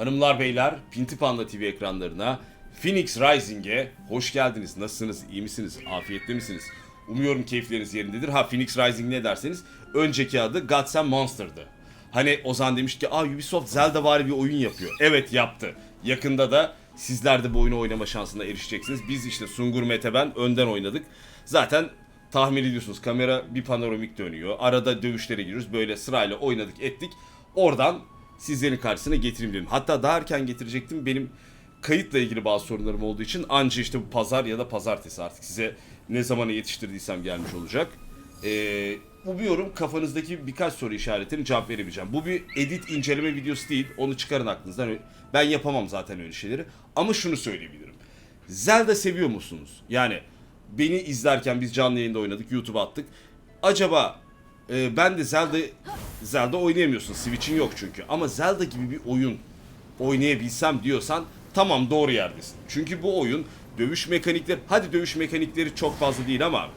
Hanımlar beyler Pinti Panda TV ekranlarına Phoenix Rising'e hoş geldiniz. Nasılsınız? İyi misiniz? Afiyette misiniz? Umuyorum keyifleriniz yerindedir. Ha Phoenix Rising ne derseniz önceki adı Gods and Monster'dı. Hani Ozan demiş ki Aa Ubisoft Zelda var bir oyun yapıyor. Evet yaptı. Yakında da sizler de bu oyunu oynama şansına erişeceksiniz. Biz işte Sungur Mete ben önden oynadık. Zaten tahmin ediyorsunuz kamera bir panoramik dönüyor. Arada dövüşlere giriyoruz. Böyle sırayla oynadık ettik. Oradan sizlerin karşısına getireyim dedim. Hatta daha erken getirecektim. Benim kayıtla ilgili bazı sorunlarım olduğu için anca işte bu pazar ya da pazartesi artık size ne zamana yetiştirdiysem gelmiş olacak. Ee, umuyorum kafanızdaki birkaç soru işaretini cevap verebileceğim. Bu bir edit inceleme videosu değil. Onu çıkarın aklınızdan. Ben yapamam zaten öyle şeyleri. Ama şunu söyleyebilirim. Zelda seviyor musunuz? Yani beni izlerken biz canlı yayında oynadık, YouTube'a attık. Acaba e, ben de Zelda Zelda oynayamıyorsun. Switch'in yok çünkü. Ama Zelda gibi bir oyun oynayabilsem diyorsan tamam doğru yerdesin. Çünkü bu oyun dövüş mekanikleri hadi dövüş mekanikleri çok fazla değil ama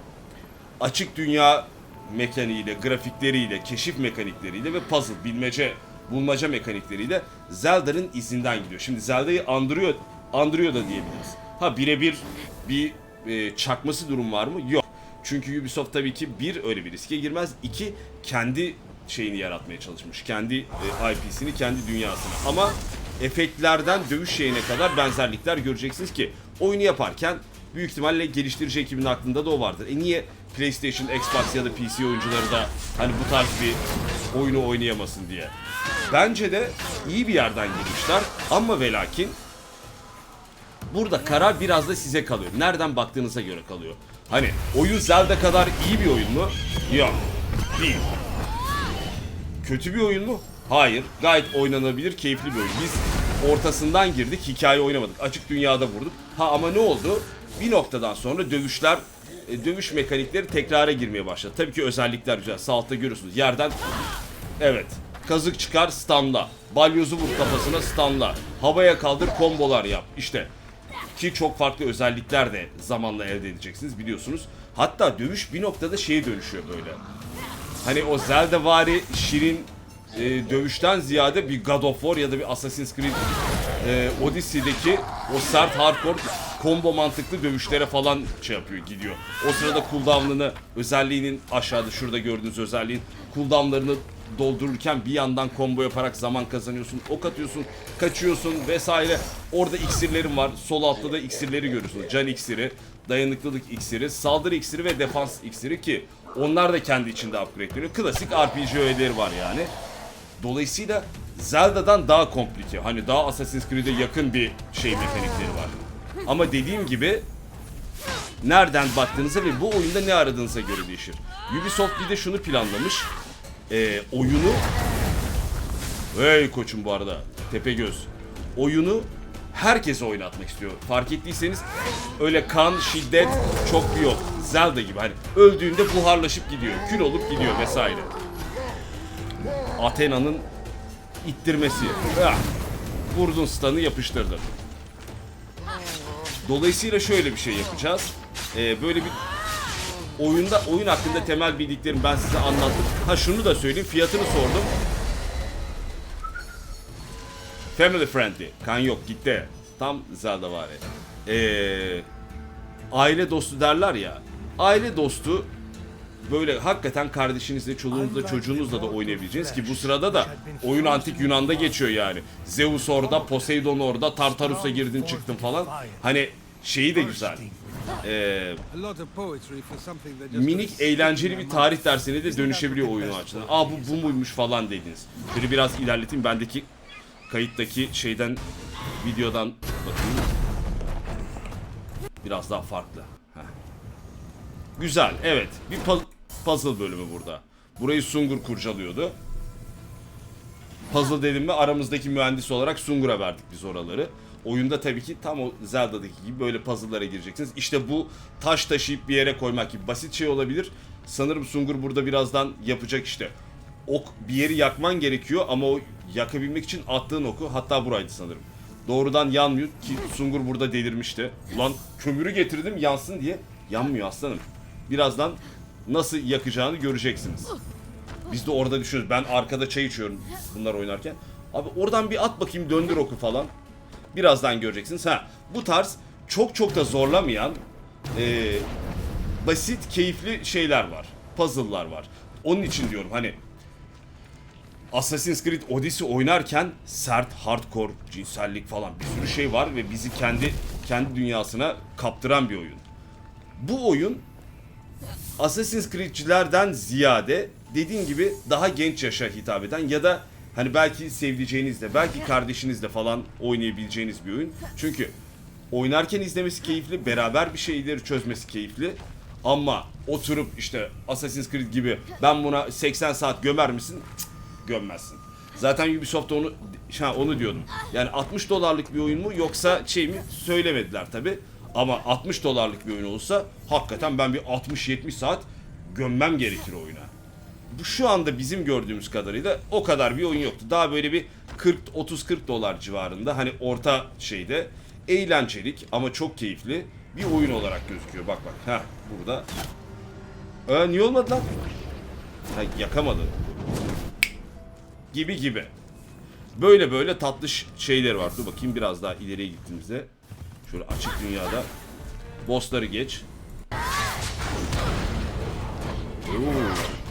açık dünya mekaniğiyle, grafikleriyle, keşif mekanikleriyle ve puzzle, bilmece, bulmaca mekanikleriyle Zelda'nın izinden gidiyor. Şimdi Zelda'yı andırıyor, andırıyor da diyebiliriz. Ha birebir bir e, çakması durum var mı? Yok. Çünkü Ubisoft tabii ki bir öyle bir riske girmez. İki kendi şeyini yaratmaya çalışmış. Kendi e, IP'sini, kendi dünyasını. Ama efektlerden dövüş şeyine kadar benzerlikler göreceksiniz ki oyunu yaparken büyük ihtimalle geliştirici ekibinin aklında da o vardır. E niye PlayStation, Xbox ya da PC oyuncuları da hani bu tarz bir oyunu oynayamasın diye. Bence de iyi bir yerden girmişler ama ve lakin burada karar biraz da size kalıyor. Nereden baktığınıza göre kalıyor. Hani oyun Zelda kadar iyi bir oyun mu? Yok. Değil. Kötü bir oyun mu? Hayır. Gayet oynanabilir, keyifli bir oyun. Biz ortasından girdik, hikaye oynamadık. Açık dünyada vurduk. Ha ama ne oldu? Bir noktadan sonra dövüşler, e, dövüş mekanikleri tekrara girmeye başladı. Tabii ki özellikler güzel. Sağ altta görüyorsunuz. Yerden Evet. Kazık çıkar stunla. Balyozu vur kafasına stunla. Havaya kaldır kombolar yap. İşte. Ki çok farklı özellikler de zamanla elde edeceksiniz biliyorsunuz. Hatta dövüş bir noktada şeye dönüşüyor böyle. Hani o Zelda vari şirin e, dövüşten ziyade bir God of War ya da bir Assassin's Creed e, Odyssey'deki o sert hardcore combo mantıklı dövüşlere falan şey yapıyor gidiyor. O sırada cooldown'ını özelliğinin aşağıda şurada gördüğünüz özelliğin cooldown'larını doldururken bir yandan combo yaparak zaman kazanıyorsun. Ok atıyorsun, kaçıyorsun vesaire. Orada iksirlerim var. Sol altta da iksirleri görüyorsunuz. Can iksiri, dayanıklılık iksiri, saldırı iksiri ve defans iksiri ki onlar da kendi içinde upgradeleniyor. Klasik RPG öğeleri var yani. Dolayısıyla Zelda'dan daha komplike. Hani daha Assassin's Creed'e yakın bir şey mekanikleri var. Ama dediğim gibi nereden baktığınıza ve bu oyunda ne aradığınıza göre değişir. Ubisoft bir de şunu planlamış. Ee, oyunu Hey koçum bu arada. Tepegöz. Oyunu herkese oynatmak istiyor. Fark ettiyseniz öyle kan, şiddet çok yok. Zelda gibi hani öldüğünde buharlaşıp gidiyor. Kül olup gidiyor vesaire. Athena'nın ittirmesi. Ah! Vurdun stun'ı yapıştırdın. Dolayısıyla şöyle bir şey yapacağız. Ee, böyle bir oyunda oyun hakkında temel bildiklerimi ben size anlattım. Ha şunu da söyleyeyim fiyatını sordum. Family friendly. Kan yok gitti. Tam Zelda var. Ee, aile dostu derler ya. Aile dostu böyle hakikaten kardeşinizle, çoluğunuzla, çocuğunuzla da oynayabileceğiniz ki bu sırada da oyun antik Yunan'da geçiyor yani. Zeus orada, Poseidon orada, Tartarus'a girdin çıktın falan. Hani şeyi de güzel. Ee, minik eğlenceli bir tarih dersine de dönüşebiliyor oyunu açısından. Aa bu bu muymuş falan dediniz. Şöyle biraz ilerleteyim bendeki kayıttaki şeyden videodan bakayım. Biraz daha farklı. Heh. Güzel evet bir pu- puzzle bölümü burada. Burayı Sungur kurcalıyordu. Puzzle dedim mi aramızdaki mühendis olarak Sungur'a verdik biz oraları. Oyunda tabii ki tam o Zelda'daki gibi böyle puzzle'lara gireceksiniz. İşte bu taş taşıyıp bir yere koymak gibi basit şey olabilir. Sanırım Sungur burada birazdan yapacak işte. Ok bir yeri yakman gerekiyor ama o yakabilmek için attığın oku hatta buraydı sanırım. Doğrudan yanmıyor ki Sungur burada delirmişti. Ulan kömürü getirdim yansın diye yanmıyor aslanım. Birazdan nasıl yakacağını göreceksiniz. Biz de orada düşünüyoruz. Ben arkada çay içiyorum bunlar oynarken. Abi oradan bir at bakayım döndür oku falan. Birazdan göreceksiniz. Ha bu tarz çok çok da zorlamayan e, basit keyifli şeyler var. Puzzle'lar var. Onun için diyorum hani Assassin's Creed Odyssey oynarken sert, hardcore, cinsellik falan bir sürü şey var ve bizi kendi kendi dünyasına kaptıran bir oyun. Bu oyun Assassin's Creed'cilerden ziyade dediğim gibi daha genç yaşa hitap eden ya da hani belki sevdiceğinizle, belki kardeşinizle falan oynayabileceğiniz bir oyun. Çünkü oynarken izlemesi keyifli, beraber bir şeyleri çözmesi keyifli. Ama oturup işte Assassin's Creed gibi ben buna 80 saat gömer misin? Cık, gömmezsin. Zaten Ubisoft onu ha, onu diyordum. Yani 60 dolarlık bir oyun mu yoksa şey mi söylemediler tabi. Ama 60 dolarlık bir oyun olsa hakikaten ben bir 60-70 saat gömmem gerekir oyuna. Bu şu anda bizim gördüğümüz kadarıyla o kadar bir oyun yoktu. Daha böyle bir 40 30-40 dolar civarında hani orta şeyde eğlencelik ama çok keyifli bir oyun olarak gözüküyor. Bak bak. Ha burada. Aa, niye olmadı lan? Ha, yakamadı. Gibi gibi. Böyle böyle tatlı şeyler var. Dur bakayım biraz daha ileriye gittiğimizde. Şöyle açık dünyada. Bossları geç. Oo.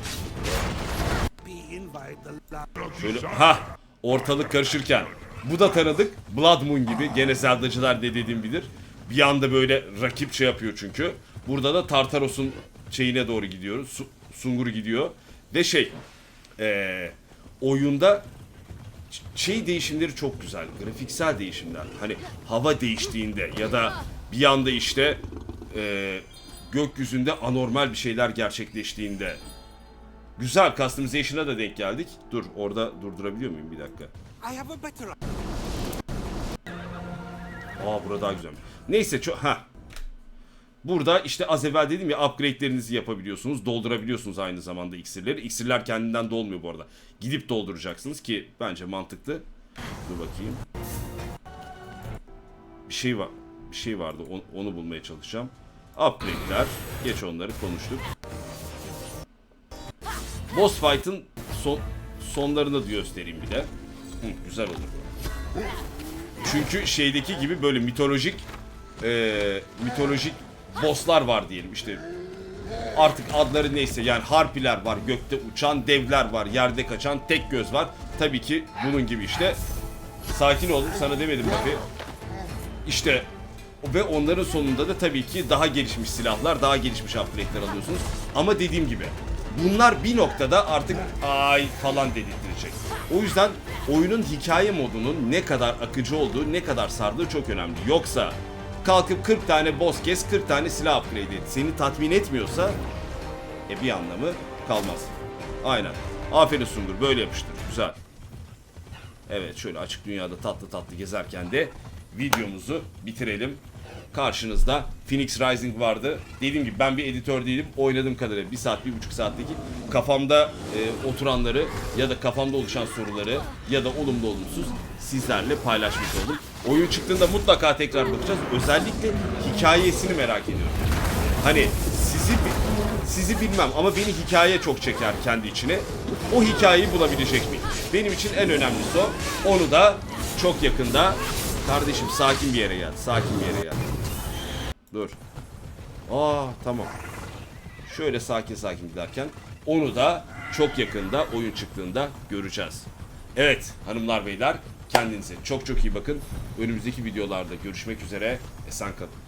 Şöyle ha ortalık karışırken bu da tanıdık Blood Moon gibi gene Zelda'cılar dediğim bilir. Bir anda böyle rakip şey yapıyor çünkü. Burada da Tartaros'un şeyine doğru gidiyoruz. Su, Sungur gidiyor. Ve şey eee, oyunda şey değişimleri çok güzel. Grafiksel değişimler. Hani hava değiştiğinde ya da bir anda işte eee, gökyüzünde anormal bir şeyler gerçekleştiğinde Güzel customization'a da denk geldik. Dur orada durdurabiliyor muyum bir dakika? Aa burada daha güzelmiş. Neyse çok ha. Burada işte az evvel dedim ya upgrade'lerinizi yapabiliyorsunuz. Doldurabiliyorsunuz aynı zamanda iksirleri. İksirler kendinden dolmuyor bu arada. Gidip dolduracaksınız ki bence mantıklı. Dur bakayım. Bir şey var. Bir şey vardı. Onu, onu bulmaya çalışacağım. Upgrade'ler. Geç onları konuştuk. Boss fight'ın son, sonlarını da göstereyim bir de. Hı, güzel olur. Çünkü şeydeki gibi böyle mitolojik eee, mitolojik bosslar var diyelim. İşte artık adları neyse yani harpiler var gökte uçan devler var yerde kaçan tek göz var. Tabii ki bunun gibi işte. Sakin olun sana demedim tabii. İşte ve onların sonunda da tabii ki daha gelişmiş silahlar daha gelişmiş upgrade'ler alıyorsunuz. Ama dediğim gibi bunlar bir noktada artık ay falan dedirtecek. O yüzden oyunun hikaye modunun ne kadar akıcı olduğu, ne kadar sardığı çok önemli. Yoksa kalkıp 40 tane boss kes, 40 tane silah upgrade et. Seni tatmin etmiyorsa e bir anlamı kalmaz. Aynen. Aferin Sungur böyle yapıştır. Güzel. Evet şöyle açık dünyada tatlı tatlı gezerken de videomuzu bitirelim. Karşınızda Phoenix Rising vardı. Dediğim gibi ben bir editör değilim. Oynadığım kadarıyla bir saat, bir buçuk saatteki kafamda e, oturanları ya da kafamda oluşan soruları ya da olumlu olumsuz sizlerle paylaşmış oldum. Oyun çıktığında mutlaka tekrar bakacağız. Özellikle hikayesini merak ediyorum. Hani sizi sizi bilmem ama beni hikaye çok çeker kendi içine. O hikayeyi bulabilecek miyim? Benim için en önemlisi o. Onu da çok yakında kardeşim sakin bir yere gel. Sakin bir yere gel. Dur. Aa tamam. Şöyle sakin sakin giderken onu da çok yakında oyun çıktığında göreceğiz. Evet hanımlar beyler kendinize çok çok iyi bakın. Önümüzdeki videolarda görüşmek üzere. Esen kalın.